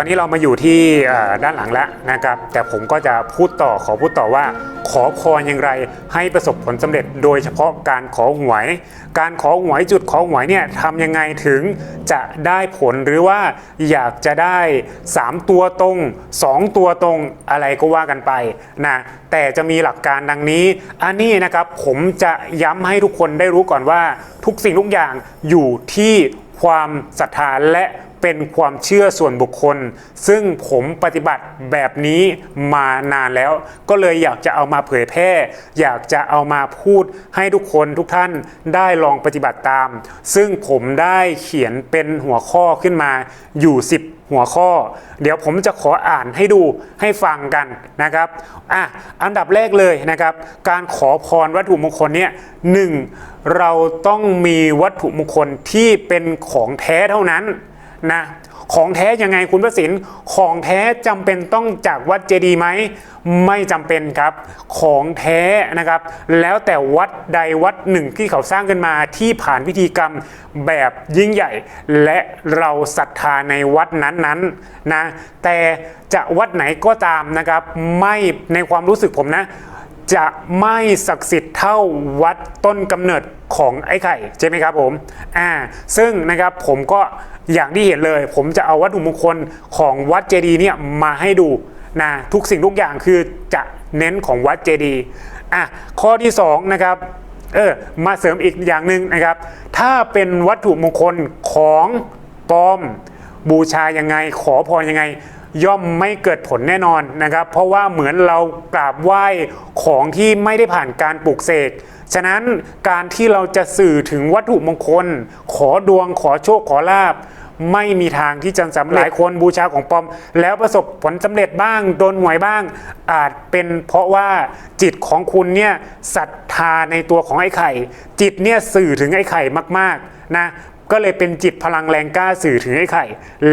อนนี้เรามาอยู่ที่ด้านหลังแล้วนะครับ แต่ผมก็จะพูดต่อขอพูดต่อว่า ขอพรอย่างไรให้ประสบผลสำเร็จ โดยเฉพาะการขอหวย การขอหวยจุดขอหวยเนี่ยทำยังไงถึงจะได้ผลหรือว่าอยากจะได้ 3 ตัวตรง 2 ตัวตรงอะไรก็ว่ากันไปนะแต่จะมีหลักการดังนี้ อันนี้นะครับผมจะย้ำให้ทุกคนได้รู้ก่อนว่า ทุกสิ่งทุกอย่างอยู่ที่ความศรัทธาและ เป็นความเชื่อส่วนบุคคล ซึ่งผมปฏิบัติแบบนี้มานานแล้ว ก็เลยอยากจะเอามาเผยแพร่ อยากจะเอามาพูดให้ทุกคนทุกท่านได้ลองปฏิบัติตาม ซึ่งผมได้เขียนเป็นหัวข้อขึ้นมาอยู่ 10หัวข้อ เดี๋ยวผมจะขออ่านให้ดูให้ฟังกันนะครับอะอันดับแรกเลยนะครับ การขอพรวัตถุมงคลเนี่ยหนึ่งเราต้องมีวัตถุมงคลที่เป็นของแท้เท่านั้น นะของแท้ยังไงคุณประสินของแท้จำเป็นต้องจากวัดเจดีย์ไหมไม่จำเป็นครับ ของแท้นะครับ แล้วแต่วัดใดวัดหนึ่งที่เขาสร้างขึ้นมาที่ผ่านพิธีกรรมแบบยิ่งใหญ่ และเราศรัทธาในวัดนั้นๆนะแต่จะวัดไหนก็ตามนะครับ ไม่ในความรู้สึกผมนะ จะไม่ศักดิ์สิทธิ์เท่าวัดต้นกำเนิดของไอ้ไข่ใช่ไหมครับผมอ่าซึ่งนะครับผมก็อย่างที่เห็นเลย ผมจะเอาวัตถุมงคลของวัดเจดีย์เนี่ยมาให้ดูนะทุกสิ่งทุกอย่างคือจะเน้นของวัดเจดีย์อะข้อที่สองนะครับเออมาเสริมอีกอย่างหนึ่งนะครับ ถ้าเป็นวัตถุมงคลของปลอมบูชายังไง ขอพรยังไง ย่อมไม่เกิดผลแน่นอนนะครับ เพราะว่าเหมือนเรากราบไหว้ของที่ไม่ได้ผ่านการปลูกเสกฉะนั้นการที่เราจะสื่อถึงวัตถุมงคล ขอดวงขอโชคขอลาบไม่มีทางที่จะสำเร็จหลายคนบูชาของปลอม แล้วประสบผลสำเร็จบ้างโดนหวยบ้าง อาจเป็นเพราะว่าจิตของคุณเนี่ยศรัทธาในตัวของไอ้ไข่ จิตเนี่ยสื่อถึงไอ้ไข่มากๆนะก็เลยเป็นจิตพลังแรงกล้าสื่อถึงไอ้ไข่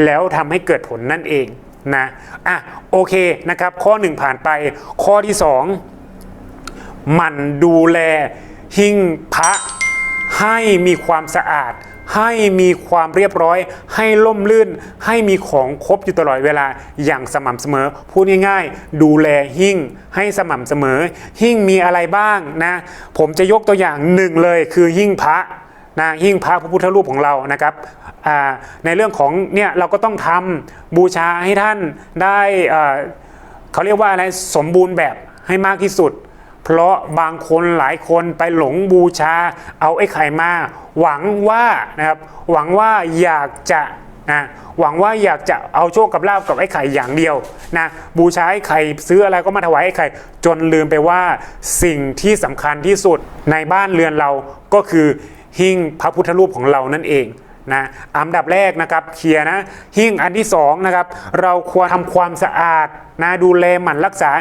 แล้วทำให้เกิดผลนั่นเอง นะอะโอเคนะครับ ข้อหนึ่งผ่านไป ข้อที่สองมันดูแลหิ้งพระให้มีความสะอาด ให้มีความเรียบร้อย ให้ล่มลื่น ให้มีของครบอยู่ตลอดเวลาอย่างสม่ำเสมอ พูดง่ายๆ ดูแลหิ้งให้สม่ำเสมอ หิ้งมีอะไรบ้างนะ ผมจะยกตัวอย่างหนึ่งเลยคือหิ้งพระ นะหิ้งพระพระพุทธรูปของเรานะครับในเรื่องของเนี่ยเราก็ต้องทำบูชาให้ท่านได้เขาเรียกว่าอะไรสมบูรณ์แบบให้มากที่สุด เพราะบางคนหลายคนไปหลงบูชาเอาไอ้ไข่มา หวังว่านะครับหวังว่าอยากจะนะหวังว่าอยากจะเอาโชคกับลาบกับไอ้ไข่อย่างเดียวนะบูชาไอ้ไข่ซื้ออะไรก็มาถวายไอ้ไข่จนลืมไปว่าสิ่งที่สำคัญที่สุดในบ้านเรือนเราก็คือ หิ้งพระพุทธรูปของเรานั่นเองนะอันดับแรกนะครับเคลียร์นะหิ้งอันที่สองนะครับเราควรทำความสะอาดนะดูแลหมั่นรักษา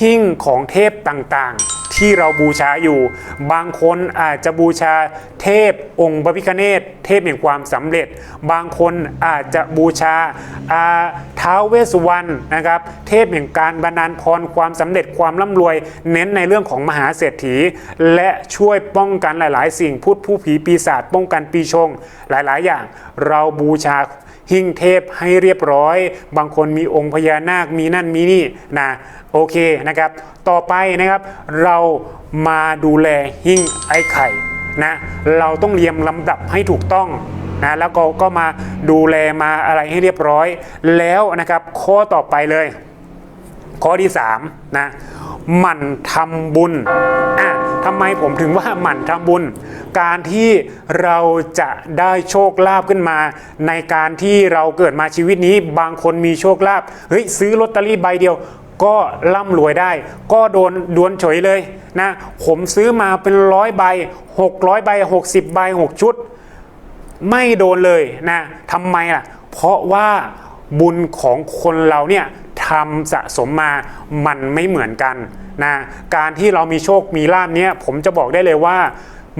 หิ้งของเทพต่างๆ ที่เราบูชาอยู่ บางคนอาจจะบูชาเทพองค์พระพิฆเนศเทพแห่งความสำเร็จ บางคนอาจจะบูชาอาท้าวเวสสุวรรณนะครับเทพแห่งการบันดาลพรความสำเร็จความร่ำรวย เน้นในเรื่องของมหาเศรษฐี และช่วยป้องกันหลาย ๆ สิ่งพูดผู้ผีปีศาจป้องกันปีชงหลาย ๆ อย่าง เราบูชา หิ้งเทพให้เรียบร้อย บางคนมีองค์พญานาคมีนั่นมีนี่นะโอเคนะครับ ต่อไปนะครับเรามาดูแลหิ้งไอ้ไข่นะเราต้องเรียงลำดับให้ถูกต้องนะแล้วก็ก็มาดูแลมาอะไรให้เรียบร้อย แล้วนะครับข้อต่อไปเลย ข้อที่3นะหมั่นทำบุญอะทำไมผมถึงว่าหมั่นทำบุญ การที่เราจะได้โชคลาภขึ้นมา ในการที่เราเกิดมาชีวิตนี้ บางคนมีโชคลาภเฮ้ยซื้อลอตเตอรี่ใบเดียวก็ร่ำรวยได้ ก็โดนดวนเฉยเลยนะผมซื้อมาเป็นร้อยใบ 600 ใบ 60 ใบ 6 ชุด ไม่โดนเลยนะทำไมล่ะ เพราะว่าบุญของคนเราเนี่ย ทำสะสมมามันไม่เหมือนกันนะการที่เรามีโชคมีลาภเนี้ยผมจะบอกได้เลยว่า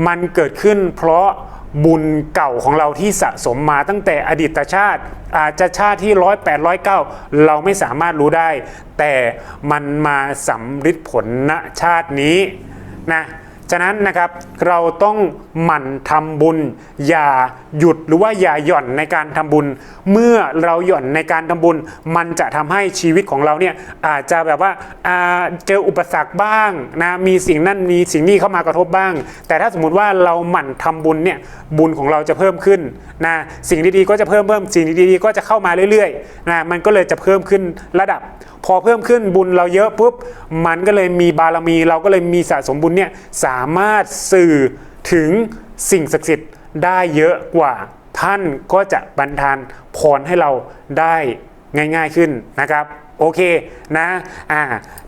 มันเกิดขึ้นเพราะบุญเก่าของเราที่สะสมมาตั้งแต่อดีตชาติ อาจจะชาติที่ร้อยแปดร้อยเก้าเราไม่สามารถรู้ได้ แต่มันมาสำฤทธิ์ผลณชาตินี้นะ ฉะนั้นนะครับเราต้องหมั่นทำบุญ อย่าหยุดหรือว่าอย่าหย่อนในการทำบุญ เมื่อเราหย่อนในการทำบุญ มันจะทำให้ชีวิตของเราเนี่ยอาจจะแบบว่าาเจออุปสรรคบ้างนะมีสิ่งนั้นมีสิ่งนี้เข้ามากระทบบ้าง แต่ถ้าสมมติว่าเราหมั่นทำบุญเนี่ยบุญของเราจะเพิ่มขึ้นนะสิ่งดีๆก็จะเพิ่มเพิ่มสิ่งดีๆก็จะเข้ามาเรื่อยๆนะมันก็เลยจะเพิ่มขึ้นระดับ พอเพิ่มขึ้นบุญเราเยอะปุ๊บมันก็เลยมีบารมีเราก็เลยมีสะสมบุญเนี่ยสาามารถสื่อถึงสิ่งศักดิ์สิทธิ์ได้เยอะกว่าท่านก็จะบันทานพรให้เราได้ง่ายๆขึ้นนะครับ โอเคนะอ่า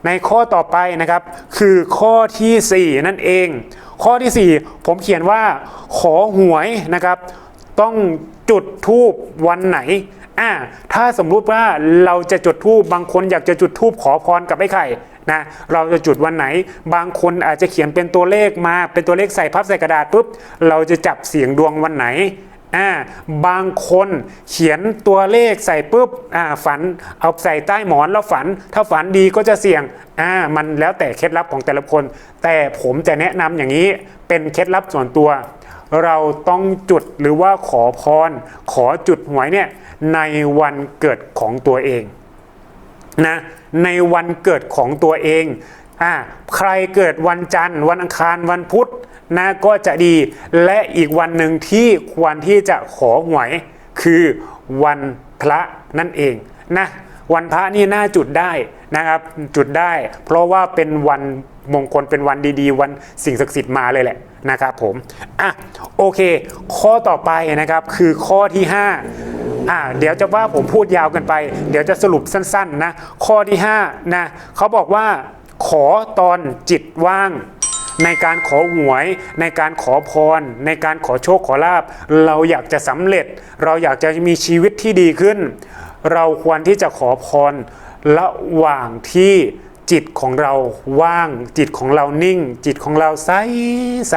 ในข้อต่อไปนะครับ คือข้อทีสี่4 นั่นเอง ข้อทีสี่ 4 ผมเขียนว่าขอหวยนะครับ ต้องจุดทูบวันไหนอ่าถ้าสมมุติว่าเราจะจุดทูบบางคนอยากจะจุดทูบขอพรกับไอ้ไข่ นะเราจะจุดวันไหน บางคนอาจจะเขียนเป็นตัวเลขมา เป็นตัวเลขใส่พับใส่กระดาษปุ๊บ เราจะจับเสียงดวงวันไหนอ่าบางคนเขียนตัวเลขใส่ปุ๊บอ่าฝันเอาใส่ใต้หมอนแล้วฝัน ถ้าฝันดีก็จะเสี่ยงอ่ามันแล้วแต่เคล็ดลับของแต่ละคน แต่ผมจะแนะนำอย่างนี้เป็นเคล็ดลับส่วนตัว เราต้องจุดหรือว่าขอพร ขอจุดหวยเนี่ยในวันเกิดของตัวเองนะ ในวันเกิดของตัวเองอ่าใครเกิดวันจันทร์ วันอังคารวันพุธนะก็จะดีและอีกวันหนึ่งที่ควรที่จะขอหวยคือวันพระนั่นเองนะวันพระนี่น่าจุดได้นะครับจุดได้ เพราะว่าเป็นวันมงคลเป็นวันดีๆ วันสิ่งศักดิ์สิทธิ์มาเลยแหละ นะครับผมอะโอเค ข้อต่อไปนะครับคือข้อที่ 5อะเดี๋ยวจะว่าผมพูดยาวกันไป เดี๋ยวจะสรุปสั้นๆนะข้อที่5นะเขาบอกว่าขอตอนจิตว่าง ในการขอหวยในการขอพร ในการขอโชคขอลาบ เราอยากจะสำเร็จ เราอยากจะมีชีวิตที่ดีขึ้น เราควรที่จะขอพรระหว่างที่ จิตของเราว่าง จิตของเรานิ่ง จิตของเราใสใส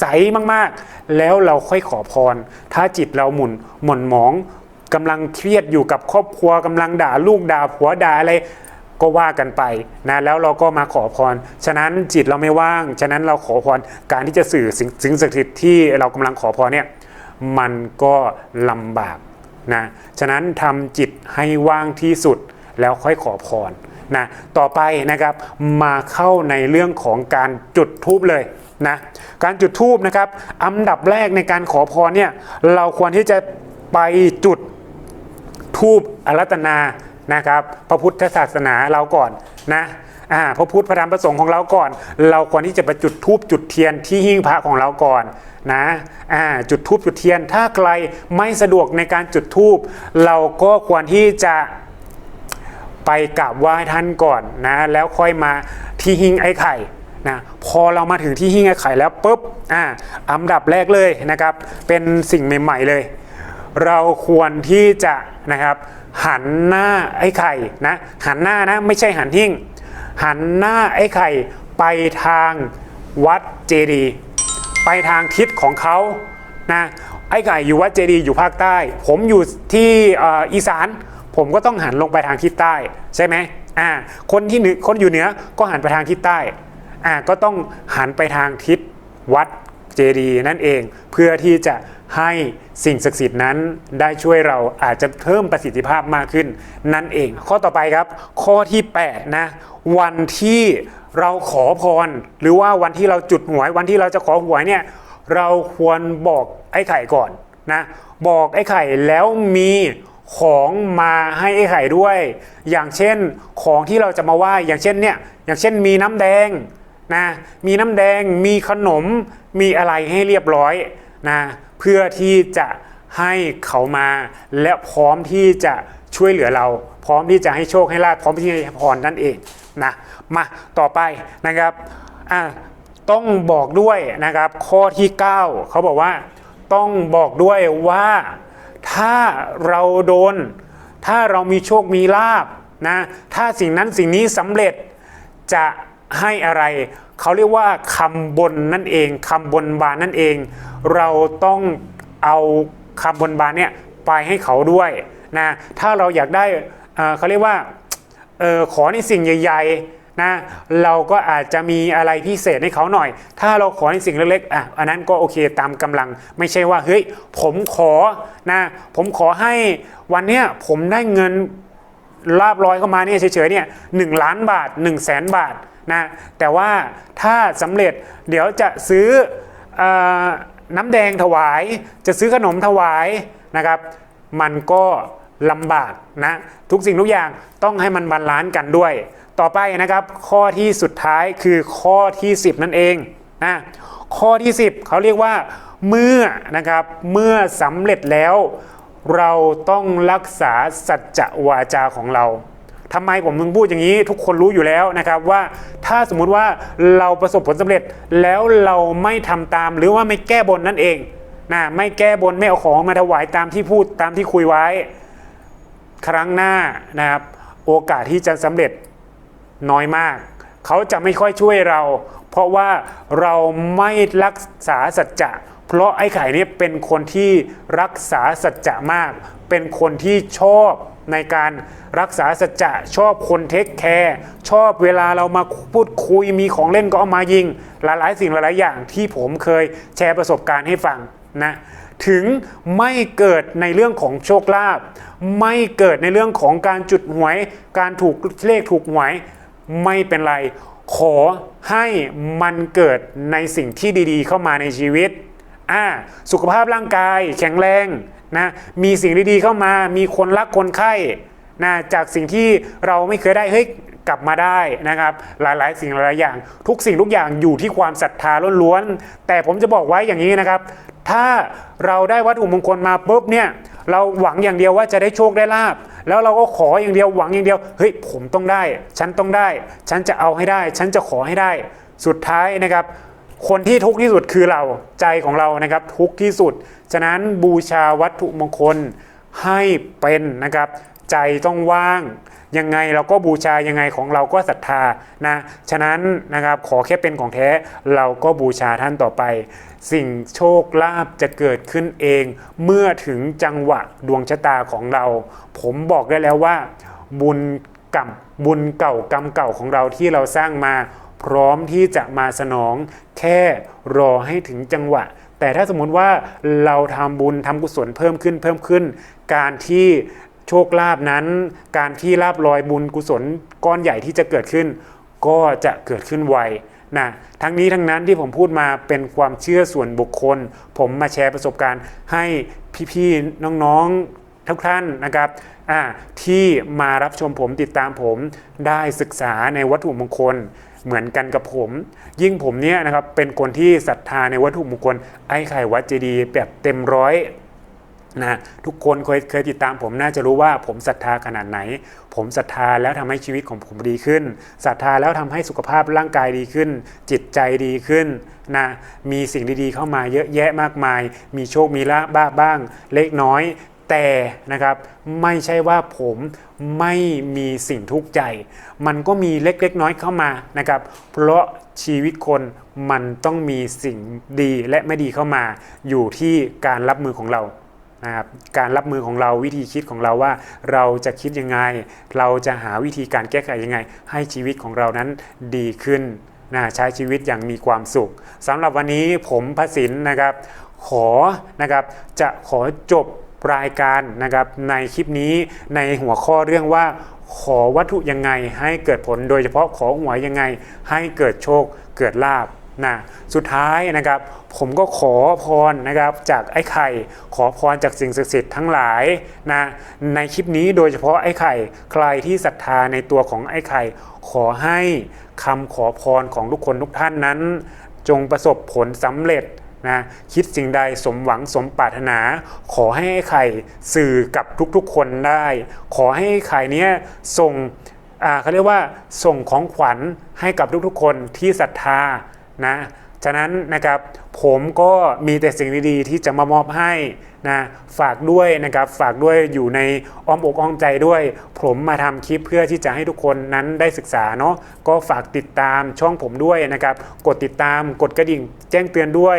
ใสมากๆ แล้วเราค่อยขอพร ถ้าจิตเราหมุนหม่นหมองกำลังเครียดอยู่กับครอบครัวกำลังด่าลูกด่าผัวด่าอะไรก็ว่ากันไปนะแล้วเราก็มาขอพร ฉะนั้นจิตเราไม่ว่าง ฉะนั้นเราขอพรการที่จะสื่อสิ่งสิ่งศักดิ์สิทธิ์ที่เรากำลังขอพรเนี่ยมันก็ลำบากนะฉะนั้นทำจิตให้ว่างที่สุดแล้วค่อยขอพร นะต่อไปนะครับมาเข้าในเรื่องของการจุดทูบเลยนะการจุดทูบนะครับอันดับแรกในการขอพรเนี่ยเราควรที่จะไปจุดทูบอารัตนานะครับพระพุทธศาสนาเราก่อนนะอ่าพระพุทธพระธรรมพระสงฆ์ของเราก่อน เราควรที่จะไปจุดทูบจุดเทียนที่หิ้งพระของเราก่อนนะอ่าจุดทูบจุดเทียน ถ้าใครไม่สะดวกในการจุดทูบเราก็ควรที่จะ ไปกราบไหว้ท่านก่อนนะแล้วค่อยมาที่หิ้งไอ้ไข่นะพอเรามาถึงที่หิ้งไอ้ไข่แล้วปุ๊บอ่าอันดับแรกเลยนะครับ เป็นสิ่งใหม่ๆเลย เราควรที่จะนะครับหันหน้าไอ้ไข่นะหันหน้านะไม่ใช่หันหิ้งหันหน้าไอ้ไข่ไปทางวัดเจดีย์ไปทางทิศของเขานะไอ้ไข่อยู่วัดเจดีย์อยู่ภาคใต้ ผมอยู่ที่ออีสาน ผมก็ต้องหันลงไปทางทิศใต้ใช่ไหมอ่าคนที่เหนือคนอยู่เหนือก็หันไปทางทิศใต้อ่าก็ต้องหันไปทางทิศวัดเจดีนั่นเอง เพื่อที่จะให้สิ่งศักดิ์สิทธิ์นั้นได้ช่วยเราอาจจะเพิ่มประสิทธิภาพมากขึ้นนั่นเอง ข้อต่อไปครับ ข้อที่ 8 นะ วันที่เราขอพร หรือว่าวันที่เราจุดหวย วันที่เราจะขอหวยเนี่ยเราควรบอกไอ้ไข่ก่อนนะ บอกไอ้ไข่แล้วมี ของมาให้ไอ้ไข่ด้วย อย่างเช่นของที่เราจะมาไหว้อย่างเช่นเนี่ยอย่างเช่นมีน้ำแดงนะมีน้ำแดงมีขนมมีอะไรให้เรียบร้อยนะเพื่อที่จะให้เขามาและพร้อมที่จะช่วยเหลือเรา พร้อมที่จะให้โชคให้ลาภพร้อมที่จะให้พรนั่นเองนะมาต่อไปนะครับอะต้องบอกด้วยนะครับข้อที่ 9 เขาบอกว่าต้องบอกด้วยว่า ถ้าเราโดน ถ้าเรามีโชคมีลาบนะถ้าสิ่งนั้นสิ่งนี้สำเร็จจะให้อะไร เขาเรียกว่าคำบนนั่นเองคำบนบานนั่นเอง เราต้องเอาคำบนบานเนี่ยไปให้เขาด้วยนะถ้าเราอยากได้เขาเรียกว่าออขอในสิ่งใหญ่ นะเราก็อาจจะมีอะไรพิเศษให้เขาหน่อย ถ้าเราขอในสิ่งเล็กๆอะอันนั้นก็โอเคตามกำลัง ไม่ใช่ว่าเฮ้ยผมขอนะผมขอให้วันเนี้ยผมได้เงินลาบลอยเข้ามาเนี่ยเฉยๆเนี่ยหนึ่งล้านบาท1นึ่งแสนบาทนะแต่ว่าถ้าสำเร็จเดี๋ยวจะซื้อออน้ำแดงถวาย จะซื้อขนมถวายนะครับ มันก็ลำบากนะทุกสิ่งทุกอย่างต้องให้มันบาลานซ์กันด้วย ต่อไปนะครับ ข้อที่สุดท้ายคือข้อที่ 10 นั่นเองนะข้อที่ 10 เขาเรียกว่า เมื่อนะครับเมื่อสำเร็จแล้ว เราต้องรักษาสัจวาจาของเราทำไมผมมึงพูดอย่างนี้ทุกคนรู้อยู่แล้วนะครับว่าถ้าสมมุติว่าเราประสบผลสำเร็จแล้วเราไม่ทำตามหรือว่าไม่แก้บนนั่นเองนะไม่แก้บนไม่เอาของมาถวายตามที่พูดตามที่คุยไว้ ครั้งหน้านะครับโอกาสที่จะสำเร็จ น้อยมาก เขาจะไม่ค่อยช่วยเรา เพราะว่าเราไม่รักษาสัจจะ เพราะไอ้ไข่เนี่ยเป็นคนที่รักษาสัจจะมาก เป็นคนที่ชอบในการรักษาสัจจะชอบคนเทคแคร์ชอบเวลาเรามาพูดคุยมีของเล่นก็เอามายิง หลายๆ สิ่งหลายๆอย่างที่ผมเคยแชร์ประสบการณ์ให้ฟังนะถึงไม่เกิดในเรื่องของโชคลาภไม่เกิดในเรื่องของการจุดหวย การถูกเลขถูกหวย ไม่เป็นไร ขอให้มันเกิดในสิ่งที่ดีๆ เข้ามาในชีวิตอ่าสุขภาพร่างกายแข็งแรงนะมีสิ่งดีๆเข้ามา มีคนรักคนไข้นะจากสิ่งที่เราไม่เคยได้เฮ้ยกลับมาได้นะครับ หลายๆ สิ่งหลายๆอย่าง ทุกสิ่งทุกอย่างอยู่ที่ความศรัทธาล้วนๆแต่ผมจะบอกไว้อย่างนี้นะครับ ถ้าเราได้วัตถุมงคลมาปุ๊บเนี่ยเราหวังอย่างเดียวว่าจะได้โชคได้ลาบ แล้วเราก็ขออย่างเดียวหวังอย่างเดียวเฮ้ยผมต้องได้ ฉันต้องได้ ฉันจะเอาให้ได้ ฉันจะขอให้ได้ สุดท้ายนะครับ คนที่ทุกข์ที่สุดคือเราใจของเรานะครับ ทุกข์ที่สุด ฉะนั้นบูชาวัตถุมงคลให้เป็นนะครับใจต้องว่าง ยังไงเราก็บูชายังไงของเราก็ศรัทธานะ ฉะนั้นนะครับขอแค่เป็นของแท้เราก็บูชาท่านต่อไป สิ่งโชคลาภจะเกิดขึ้นเอง เมื่อถึงจังหวะดวงชะตาของเรา ผมบอกได้แล้วว่า บุญกรรมบุญเก่ากรรมเก่าของเราที่เราสร้างมา พร้อมที่จะมาสนอง แค่รอให้ถึงจังหวะ แต่ถ้าสมมติว่าเราทำบุญทำกุศลเพิ่มขึ้นเพิ่มขึ้น การที่โชคลาภนั้น การที่ลาบลอยบุญกุศลก้อนใหญ่ที่จะเกิดขึ้น ก็จะเกิดขึ้นไว นะทั้งนี้ทั้งนั้นที่ผมพูดมาเป็นความเชื่อส่วนบุคคล ผมมาแชร์ประสบการณ์ให้พี่ๆน้องๆทุกท่านนะครับที่มารับชมผมติดตามผมได้ศึกษาในวัตถุมงคลเหมือนกันกับผม ยิ่งผมเนี่ยนะครับเป็นคนที่ศรัทธาในวัตถุมงคลไอ้ไข่วัดเจดีย์แบบเต็มร้อย นะทุกคนเคยเคยติดตามผมน่าจะรู้ว่าผมศรัทธาขนาดไหน ผมศรัทธาแล้วทำให้ชีวิตของผมดีขึ้นศรัทธาแล้วทำให้สุขภาพร่างกายดีขึ้น จิตใจดีขึ้นนะมีสิ่งดีๆเข้ามาเยอะแยะมากมาย มีโชคมีลาบบ้าบ้าง เล็กน้อยแต่นะครับไม่ใช่ว่าผมไม่มีสิ่งทุกข์ใจ มันก็มีเล็กๆน้อยเข้ามานะครับ เพราะชีวิตคนมันต้องมีสิ่งดีและไม่ดีเข้ามา อยู่ที่การรับมือของเรา นะครับการรับมือของเราวิธีคิดของเราว่าเราจะคิดยังไง เราจะหาวิธีการแก้ไขยังไง ให้ชีวิตของเรานั้นดีขึ้นนะใช้ชีวิตอย่างมีความสุขสำหรับวันนี้ผมพระสินนะครับ ขอนะครับจะขอจบรายการนะครับในคลิปนี้ในหัวข้อเรื่องว่า ขอวัตถุยังไงให้เกิดผลโดยเฉพาะขอหวยยังไง ให้เกิดโชคเกิดลาบ นะสุดท้ายนะครับผมก็ขอพรนะครับจากไอ้ไข่ ขอพรจากสิ่งศักดิ์สิทธิ์ทั้งหลายนะในคลิปนี้โดยเฉพาะไอ้ไข่ใครที่ศรัทธาในตัวของไอ้ไข่ ขอให้คำขอพรของทุกคนทุกท่านนั้น จงประสบผลสำเร็จนะคิดสิ่งใดสมหวังสมปรารถนา ขอให้ไอ้ไข่สื่อกับทุกๆคนได้ ขอให้ไข่เนี้ยส่งเขาเรียกว่าส่งของขวัญให้กับทุกๆคนที่ศรัทธา นะ ฉะนั้นนะครับ ผมก็มีแต่สิ่งดีๆที่จะมามอบให้นะฝากด้วยนะครับฝากด้วยอยู่ในอ้อมอกอ้อมใจด้วย ผมมาทำคลิปเพื่อที่จะให้ทุกคนนั้นได้ศึกษาเนาะก็ฝากติดตามช่องผมด้วยนะครับ กดติดตามกดกระดิ่งแจ้งเตือนด้วย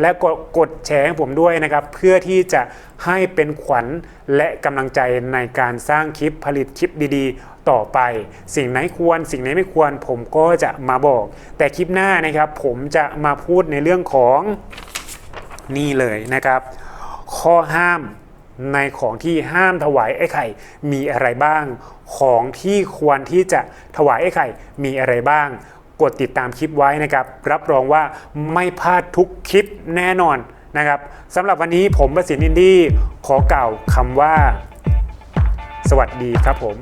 และกดกดแชร์ให้ผมด้วยนะครับ เพื่อที่จะให้เป็นขวัญและกำลังใจในการสร้างคลิปผลิตคลิปดีๆ ต่อไป สิ่งไหนควร สิ่งไหนไม่ควร ผมก็จะมาบอก แต่คลิปหน้านะครับ ผมจะมาพูดในเรื่องของนี่เลยนะครับ ข้อห้ามในของที่ห้ามถวายไอ้ไข่มีอะไรบ้าง ของที่ควรที่จะถวายไอ้ไข่มีอะไรบ้าง กดติดตามคลิปไว้นะครับ รับรองว่าไม่พลาดทุกคลิปแน่นอนนะครับสำหรับวันนี้ผมประสิทธิ์อินดี้ขอกล่าวคำว่า สวัสดีครับผม